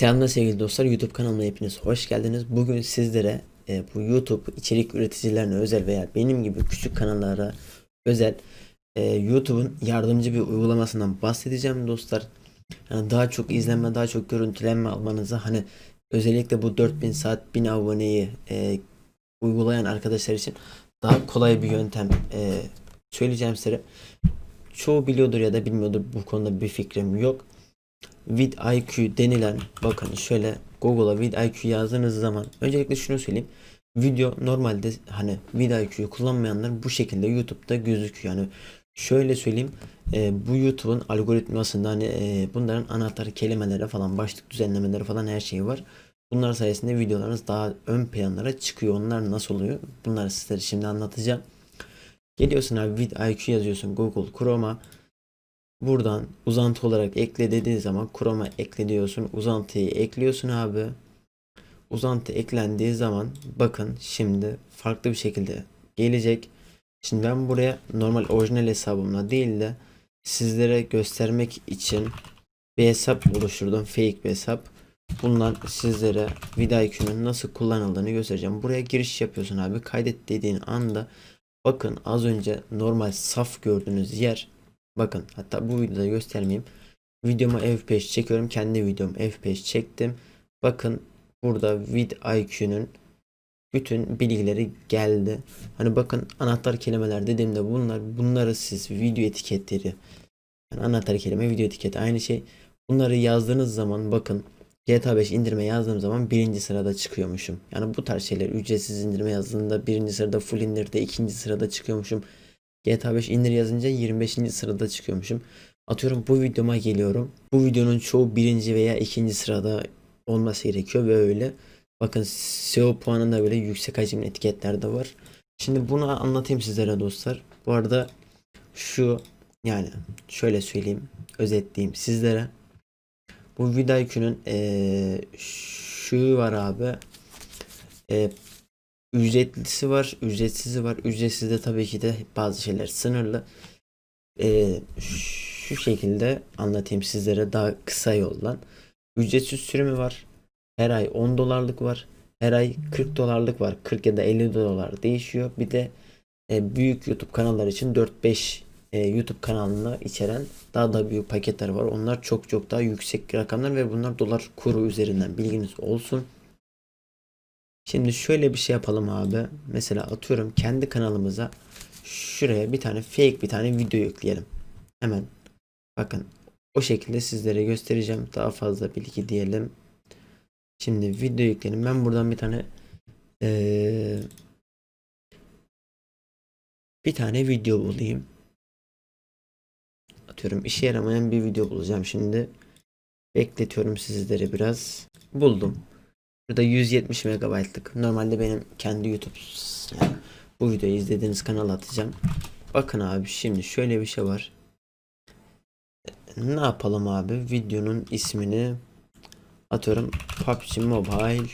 Selamlar sevgili dostlar. YouTube kanalıma hepiniz hoş geldiniz. Bugün sizlere e, bu YouTube içerik üreticilerine özel veya benim gibi küçük kanallara özel e, YouTube'un yardımcı bir uygulamasından bahsedeceğim dostlar. Yani daha çok izlenme, daha çok görüntülenme almanıza hani özellikle bu 4000 saat 1000 aboneyi e, uygulayan arkadaşlar için daha kolay bir yöntem e, söyleyeceğim size. Çoğu biliyordur ya da bilmiyordur bu konuda bir fikrim yok. vidIQ denilen bakın şöyle Google'a vidIQ yazdığınız zaman öncelikle şunu söyleyeyim. Video normalde hani vidIQ'yu kullanmayanlar bu şekilde YouTube'da gözüküyor. Yani şöyle söyleyeyim e, bu YouTube'un algoritmasında hani e, bunların anahtar kelimeleri falan başlık düzenlemeleri falan her şeyi var. Bunlar sayesinde videolarınız daha ön planlara çıkıyor. Onlar nasıl oluyor? Bunları sizlere şimdi anlatacağım. Geliyorsun abi vidIQ yazıyorsun Google Chrome'a. Buradan uzantı olarak ekle dediğin zaman Chrome'a ekle diyorsun. Uzantıyı ekliyorsun abi. Uzantı eklendiği zaman bakın şimdi farklı bir şekilde gelecek. Şimdi ben buraya normal orijinal hesabımla değil de sizlere göstermek için bir hesap oluşturdum. Fake bir hesap. Bundan sizlere vidIQ'nun nasıl kullanıldığını göstereceğim. Buraya giriş yapıyorsun abi. Kaydet dediğin anda bakın az önce normal saf gördüğünüz yer Bakın hatta bu videoda göstermeyeyim. Videoma F5 çekiyorum. Kendi videom F5 çektim. Bakın burada vidIQ'nun bütün bilgileri geldi. Hani bakın anahtar kelimeler dediğimde bunlar bunları siz video etiketleri yani anahtar kelime video etiketi aynı şey. Bunları yazdığınız zaman bakın GTA 5 indirme yazdığım zaman birinci sırada çıkıyormuşum. Yani bu tarz şeyler ücretsiz indirme yazdığında birinci sırada full indirde ikinci sırada çıkıyormuşum. GTA 5 indir yazınca 25. sırada çıkıyormuşum. Atıyorum bu videoma geliyorum. Bu videonun çoğu birinci veya ikinci sırada olması gerekiyor ve öyle. Bakın SEO puanında böyle yüksek hacimli etiketler de var. Şimdi bunu anlatayım sizlere dostlar. Bu arada şu yani şöyle söyleyeyim özetleyeyim sizlere. Bu vidIQ'nun ee, şu var abi. E, Ücretlisi var, ücretsizi var. Ücretsiz tabii ki de bazı şeyler sınırlı. Ee, şu şekilde anlatayım sizlere daha kısa yoldan. Ücretsiz sürümü var. Her ay 10 dolarlık var. Her ay 40 dolarlık var. 40 ya da 50 dolar değişiyor. Bir de e, büyük YouTube kanallar için 4-5 e, YouTube kanalını içeren daha da büyük paketler var. Onlar çok çok daha yüksek rakamlar ve bunlar dolar kuru üzerinden bilginiz olsun. Şimdi şöyle bir şey yapalım abi. Mesela atıyorum kendi kanalımıza şuraya bir tane fake bir tane video yükleyelim. Hemen bakın o şekilde sizlere göstereceğim. Daha fazla bilgi diyelim. Şimdi video yükleyelim. Ben buradan bir tane ee, bir tane video bulayım. Atıyorum işe yaramayan bir video bulacağım şimdi. Bekletiyorum sizlere biraz. Buldum. Burada 170 megabaytlık. Normalde benim kendi YouTube yani bu videoyu izlediğiniz kanala atacağım. Bakın abi şimdi şöyle bir şey var. Ne yapalım abi? Videonun ismini atıyorum PUBG Mobile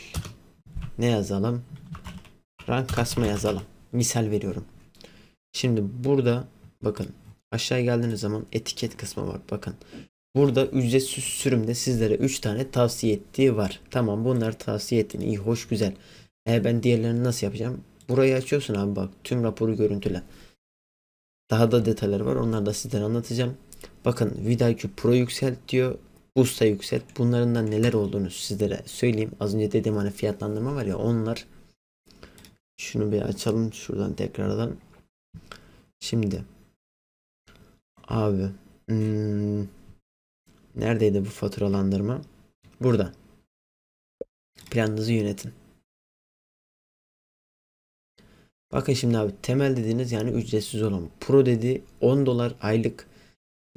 ne yazalım? Rank kasma yazalım. Misal veriyorum. Şimdi burada bakın aşağı geldiğiniz zaman etiket kısmı var. Bakın Burada ücretsiz sürümde sizlere 3 tane tavsiye ettiği var. Tamam bunları tavsiye ettin. iyi hoş güzel. E ben diğerlerini nasıl yapacağım? Burayı açıyorsun abi bak. Tüm raporu görüntüle. Daha da detayları var. Onları da sizlere anlatacağım. Bakın VidIQ Pro yükselt diyor. Boost'a yükselt. Bunların da neler olduğunu sizlere söyleyeyim. Az önce dediğim hani fiyatlandırma var ya onlar. Şunu bir açalım şuradan tekrardan. Şimdi abi hmm, Neredeydi bu faturalandırma? Burada. Planınızı yönetin. Bakın şimdi abi temel dediğiniz yani ücretsiz olan. Pro dedi 10 dolar aylık.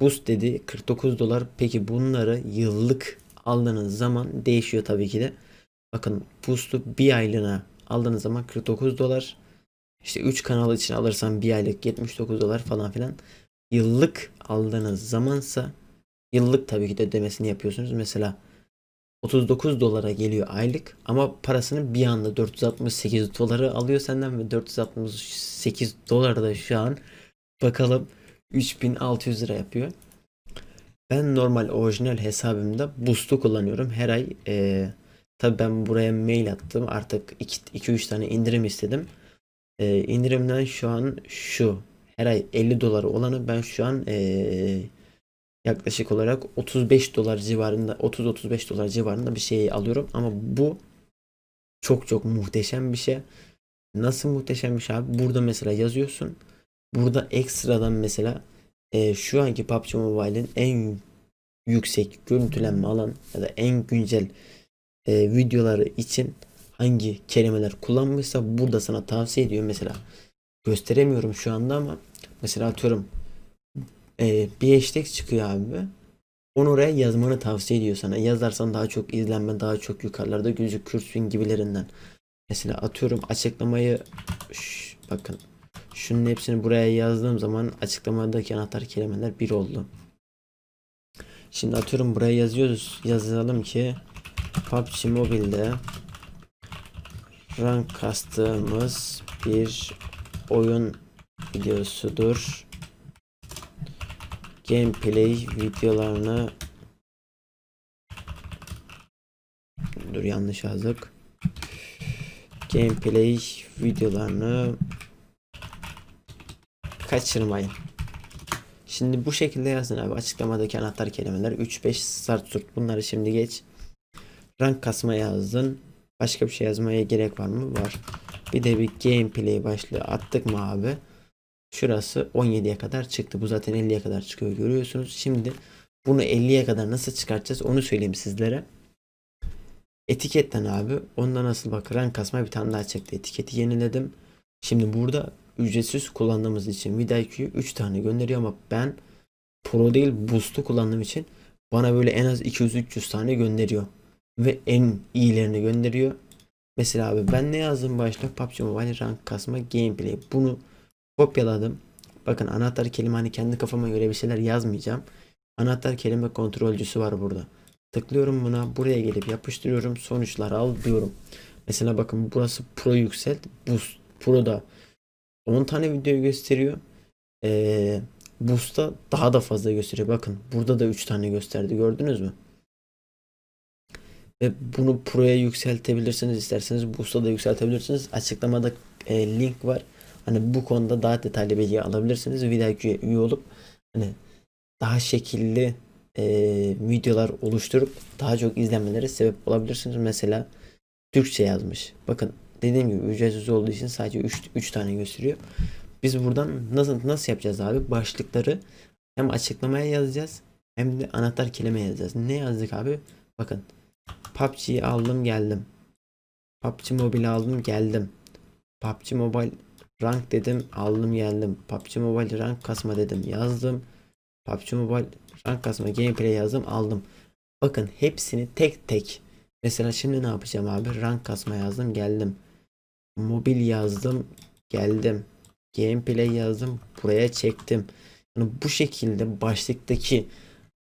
Boost dedi 49 dolar. Peki bunları yıllık aldığınız zaman değişiyor tabii ki de. Bakın Boost'u bir aylığına aldığınız zaman 49 dolar. İşte 3 kanal için alırsan bir aylık 79 dolar falan filan. Yıllık aldığınız zamansa Yıllık tabii ki de ödemesini yapıyorsunuz. Mesela 39 dolara geliyor aylık ama parasını bir anda 468 doları alıyor senden ve 468 dolar da şu an bakalım 3600 lira yapıyor. Ben normal orijinal hesabımda Boost'u kullanıyorum. Her ay eee tabii ben buraya mail attım. Artık 2-3 tane indirim istedim. Eee, indirimden şu an şu her ay 50 dolar olanı ben şu an eee, yaklaşık olarak 35 dolar civarında 30-35 dolar civarında bir şey alıyorum. Ama bu çok çok muhteşem bir şey. Nasıl muhteşem bir şey abi? Burada mesela yazıyorsun. Burada ekstradan mesela e, şu anki PUBG Mobile'in en yüksek görüntülenme alan ya da en güncel e, videoları için hangi kelimeler kullanmışsa burada sana tavsiye ediyor. Mesela gösteremiyorum şu anda ama mesela atıyorum e, bir hashtag çıkıyor abi. Onu oraya yazmanı tavsiye ediyor sana. Yazarsan daha çok izlenme, daha çok yukarılarda gözükürsün gibilerinden. Mesela atıyorum açıklamayı Şş, bakın şunun hepsini buraya yazdığım zaman açıklamadaki anahtar kelimeler bir oldu. Şimdi atıyorum buraya yazıyoruz. Yazalım ki PUBG Mobile'de rank kastığımız bir oyun videosudur. Gameplay videolarını Dur yanlış yazdık. Gameplay videolarını kaçırmayın. Şimdi bu şekilde yazın abi. Açıklamadaki anahtar kelimeler 3-5 start tut. Bunları şimdi geç. Rank kasma yazdın. Başka bir şey yazmaya gerek var mı? Var. Bir de bir gameplay başlığı attık mı abi? Şurası 17'ye kadar çıktı. Bu zaten 50'ye kadar çıkıyor görüyorsunuz. Şimdi bunu 50'ye kadar nasıl çıkartacağız onu söyleyeyim sizlere. Etiketten abi. Onda nasıl bak rank kasma bir tane daha çekti. Etiketi yeniledim. Şimdi burada ücretsiz kullandığımız için VidIQ'yu 3 tane gönderiyor ama ben Pro değil Boost'u kullandığım için bana böyle en az 200-300 tane gönderiyor. Ve en iyilerini gönderiyor. Mesela abi ben ne yazdım başta? PUBG Mobile rank kasma gameplay. Bunu kopyaladım. Bakın anahtar kelime hani kendi kafama göre bir şeyler yazmayacağım. Anahtar kelime kontrolcüsü var burada. Tıklıyorum buna. Buraya gelip yapıştırıyorum. Sonuçlar al diyorum. Mesela bakın burası Pro yükselt. Boost Pro'da 10 tane video gösteriyor. Ee, Boost'ta daha da fazla gösteriyor. Bakın burada da 3 tane gösterdi. Gördünüz mü? Ve bunu Pro'ya yükseltebilirsiniz. isterseniz Boost'a da yükseltebilirsiniz. Açıklamada e, link var. Hani bu konuda daha detaylı bilgi alabilirsiniz. VidIQ'ya üye olup hani daha şekilli e, videolar oluşturup daha çok izlenmelere sebep olabilirsiniz. Mesela Türkçe yazmış. Bakın dediğim gibi ücretsiz olduğu için sadece 3 3 tane gösteriyor. Biz buradan nasıl nasıl yapacağız abi? Başlıkları hem açıklamaya yazacağız hem de anahtar kelime yazacağız. Ne yazdık abi? Bakın PUBG'yi aldım geldim. PUBG Mobile aldım geldim. PUBG Mobile rank dedim aldım geldim. PUBG Mobile rank kasma dedim yazdım. PUBG Mobile rank kasma gameplay yazdım aldım. Bakın hepsini tek tek. Mesela şimdi ne yapacağım abi? Rank kasma yazdım geldim. Mobil yazdım geldim. Gameplay yazdım buraya çektim. Yani bu şekilde başlıktaki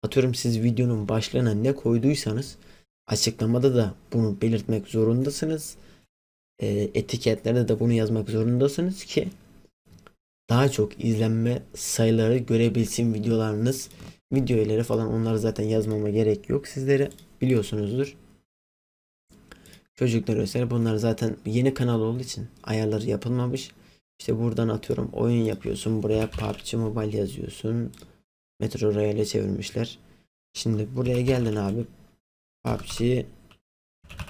atıyorum siz videonun başlığına ne koyduysanız açıklamada da bunu belirtmek zorundasınız. E, etiketlerde de bunu yazmak zorundasınız ki daha çok izlenme sayıları görebilsin videolarınız. Video ileri falan onları zaten yazmama gerek yok sizlere biliyorsunuzdur. Çocuklar özel bunlar zaten yeni kanal olduğu için ayarları yapılmamış. İşte buradan atıyorum oyun yapıyorsun. Buraya PUBG Mobile yazıyorsun. Metro Royale çevirmişler. Şimdi buraya geldin abi. PUBG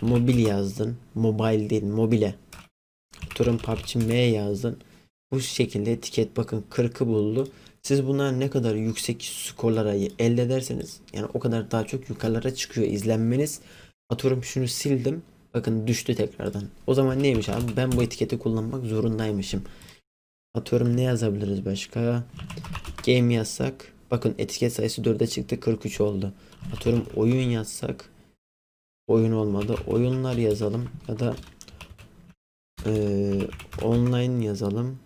Mobil yazdın. Mobile değil mobile. Atıyorum PUBG M yazdın. Bu şekilde etiket bakın 40'ı buldu. Siz bunlar ne kadar yüksek skorlara elde ederseniz yani o kadar daha çok yukarılara çıkıyor izlenmeniz. Atıyorum şunu sildim. Bakın düştü tekrardan. O zaman neymiş abi? Ben bu etiketi kullanmak zorundaymışım. Atıyorum ne yazabiliriz başka? Game yazsak. Bakın etiket sayısı 4'e çıktı 43 oldu. Atıyorum oyun yazsak. Oyun olmadı. Oyunlar yazalım. Ya da eee, online yazalım.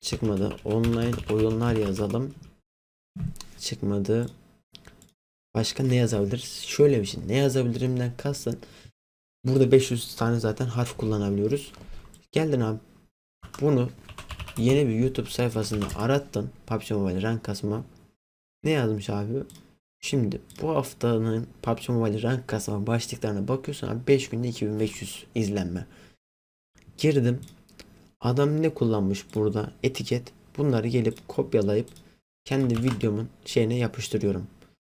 Çıkmadı. Online oyunlar yazalım. Çıkmadı. Başka ne yazabiliriz? Şöyle bir şey. Ne yazabilirimden kastın. Burada 500 tane zaten harf kullanabiliyoruz. Geldin abi. Bunu yeni bir YouTube sayfasında arattın. PUBG Mobile rank kasma. Ne yazmış abi? Şimdi bu haftanın PUBG Mobile rank kasma başlıklarına bakıyorsun abi 5 günde 2500 izlenme. Girdim. Adam ne kullanmış burada? Etiket. Bunları gelip kopyalayıp kendi videomun şeyine yapıştırıyorum.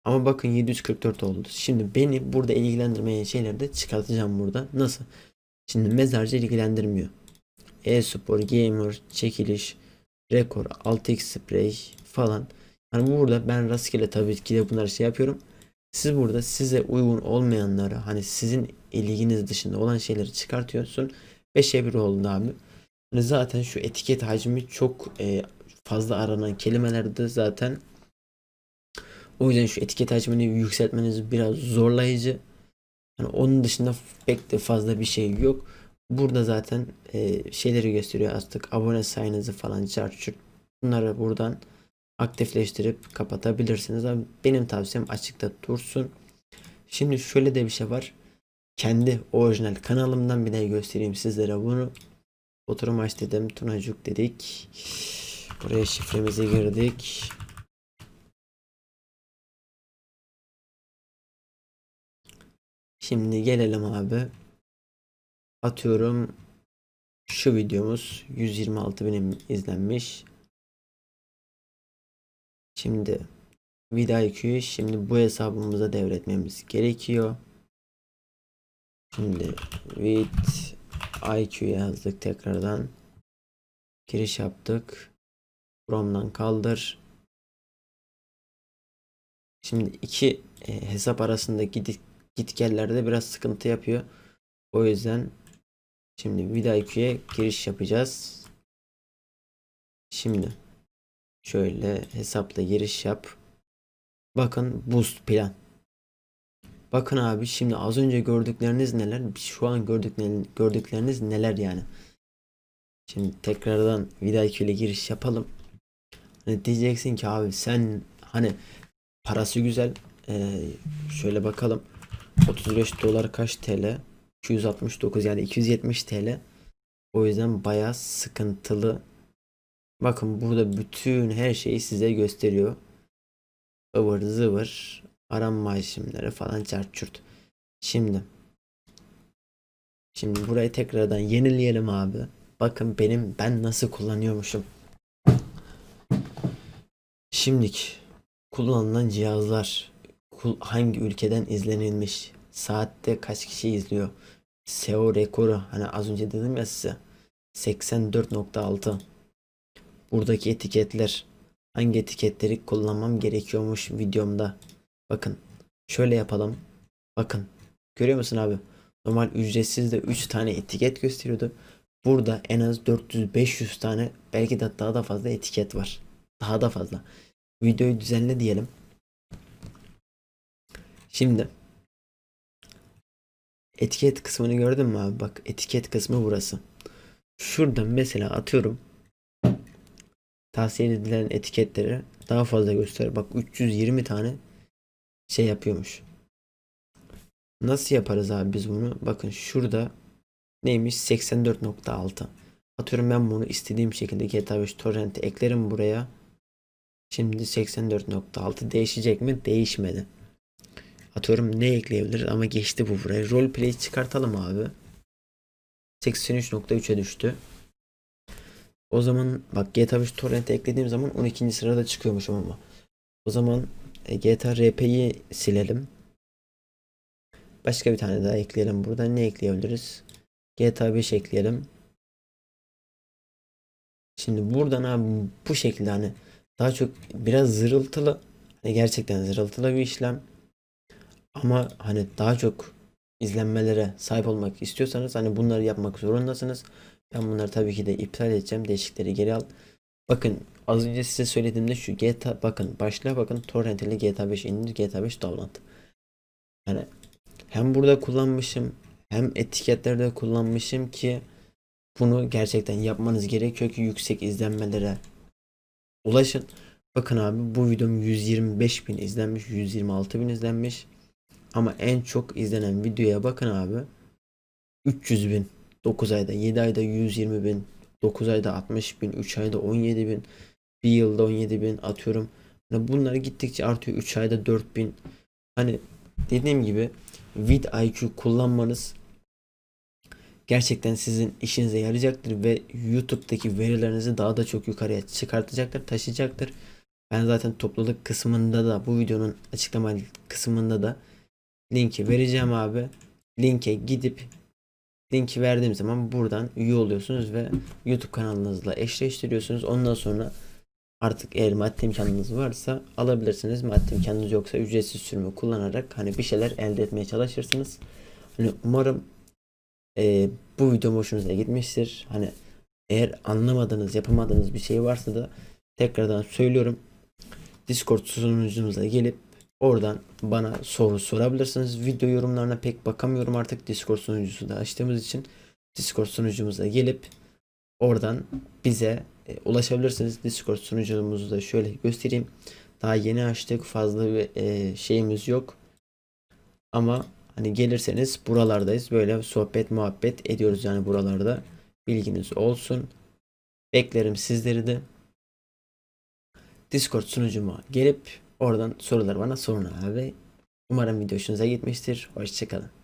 Ama bakın 744 oldu. Şimdi beni burada ilgilendirmeyen şeyleri de çıkartacağım burada. Nasıl? Şimdi mezarcı ilgilendirmiyor. E-spor, gamer, çekiliş, rekor, 6x spray falan. Hani burada ben rastgele tabii ki de bunları şey yapıyorum. Siz burada size uygun olmayanları hani sizin ilginiz dışında olan şeyleri çıkartıyorsun. 5'e 1 oldu abi. Hani zaten şu etiket hacmi çok e, fazla aranan kelimelerde zaten o yüzden şu etiket hacmini yükseltmeniz biraz zorlayıcı. Hani onun dışında pek de fazla bir şey yok. Burada zaten e, şeyleri gösteriyor artık abone sayınızı falan çarçur. Bunları buradan aktifleştirip kapatabilirsiniz. Ama benim tavsiyem açıkta dursun. Şimdi şöyle de bir şey var. Kendi orijinal kanalımdan bir de göstereyim sizlere bunu. Oturum aç dedim. Tunacuk dedik. Buraya şifremizi girdik. Şimdi gelelim abi. Atıyorum şu videomuz 126 bin izlenmiş. Şimdi vida şimdi bu hesabımıza devretmemiz gerekiyor. Şimdi with yazdık tekrardan. Giriş yaptık. Chrome'dan kaldır. Şimdi iki e, hesap arasındaki git, gitgellerde biraz sıkıntı yapıyor. O yüzden şimdi vida IQ'ya giriş yapacağız. Şimdi şöyle hesapla giriş yap. Bakın boost plan. Bakın abi şimdi az önce gördükleriniz neler? Şu an gördükleriniz, gördükleriniz neler yani? Şimdi tekrardan vida IQ ile giriş yapalım. Hani diyeceksin ki abi sen hani parası güzel. Ee, şöyle bakalım. 35 dolar kaç TL? 269 yani 270 TL. O yüzden bayağı sıkıntılı. Bakın burada bütün her şeyi size gösteriyor. ıvır zıvır aranma isimleri falan çarçurt. Şimdi Şimdi burayı tekrardan yenileyelim abi. Bakın benim ben nasıl kullanıyormuşum. Şimdilik kullanılan cihazlar hangi ülkeden izlenilmiş? Saatte kaç kişi izliyor? SEO rekoru hani az önce dedim ya size 84.6 Buradaki etiketler hangi etiketleri kullanmam gerekiyormuş videomda. Bakın şöyle yapalım. Bakın görüyor musun abi? Normal ücretsiz de 3 tane etiket gösteriyordu. Burada en az 400-500 tane belki de daha da fazla etiket var. Daha da fazla. Videoyu düzenle diyelim. Şimdi etiket kısmını gördün mü abi? Bak etiket kısmı burası. Şuradan mesela atıyorum tavsiye edilen etiketleri daha fazla göster. Bak 320 tane şey yapıyormuş. Nasıl yaparız abi biz bunu? Bakın şurada neymiş 84.6. Atıyorum ben bunu istediğim şekilde GTA 5 torrent'e eklerim buraya. Şimdi 84.6 değişecek mi? Değişmedi. Atıyorum ne ekleyebiliriz ama geçti bu buraya. Roleplay çıkartalım abi. 83.3'e düştü. O zaman bak GTA 5 torrent'e eklediğim zaman 12. sırada çıkıyormuşum ama. O zaman e, GTA RP'yi silelim. Başka bir tane daha ekleyelim. Burada ne ekleyebiliriz? GTA 5 ekleyelim. Şimdi buradan abi bu şekilde hani daha çok biraz zırıltılı hani gerçekten zırıltılı bir işlem. Ama hani daha çok izlenmelere sahip olmak istiyorsanız hani bunları yapmak zorundasınız. Ben bunları tabii ki de iptal edeceğim. Değişikleri geri al. Bakın az önce size söylediğimde şu GTA bakın başlığa bakın torrent ile GTA 5 indir GTA 5 download. Yani hem burada kullanmışım hem etiketlerde kullanmışım ki bunu gerçekten yapmanız gerekiyor ki yüksek izlenmelere ulaşın. Bakın abi bu videom 125 bin izlenmiş 126 bin izlenmiş. Ama en çok izlenen videoya bakın abi 300 bin 9 ayda 7 ayda 120 bin 9 ayda 60 bin 3 ayda 17 bin bir yılda 17 bin atıyorum Hani bunlar gittikçe artıyor. 3 ayda 4000. Hani dediğim gibi vid IQ kullanmanız gerçekten sizin işinize yarayacaktır ve YouTube'daki verilerinizi daha da çok yukarıya çıkartacaktır, taşıyacaktır. Ben zaten topluluk kısmında da bu videonun açıklama kısmında da linki vereceğim abi. Linke gidip linki verdiğim zaman buradan üye oluyorsunuz ve YouTube kanalınızla eşleştiriyorsunuz. Ondan sonra artık eğer maddi imkanınız varsa alabilirsiniz. Maddi imkanınız yoksa ücretsiz sürümü kullanarak hani bir şeyler elde etmeye çalışırsınız. Hani umarım e, bu video hoşunuza gitmiştir. Hani eğer anlamadığınız, yapamadığınız bir şey varsa da tekrardan söylüyorum. Discord sunucumuza gelip oradan bana soru sorabilirsiniz. Video yorumlarına pek bakamıyorum artık Discord sunucusu da açtığımız için. Discord sunucumuza gelip oradan bize e, ulaşabilirsiniz. Discord sunucumuzu da şöyle göstereyim. Daha yeni açtık. Fazla bir e, şeyimiz yok. Ama hani gelirseniz buralardayız. Böyle sohbet muhabbet ediyoruz yani buralarda. Bilginiz olsun. Beklerim sizleri de. Discord sunucuma gelip oradan sorular bana sorun abi. Umarım video hoşunuza gitmiştir. Hoşçakalın.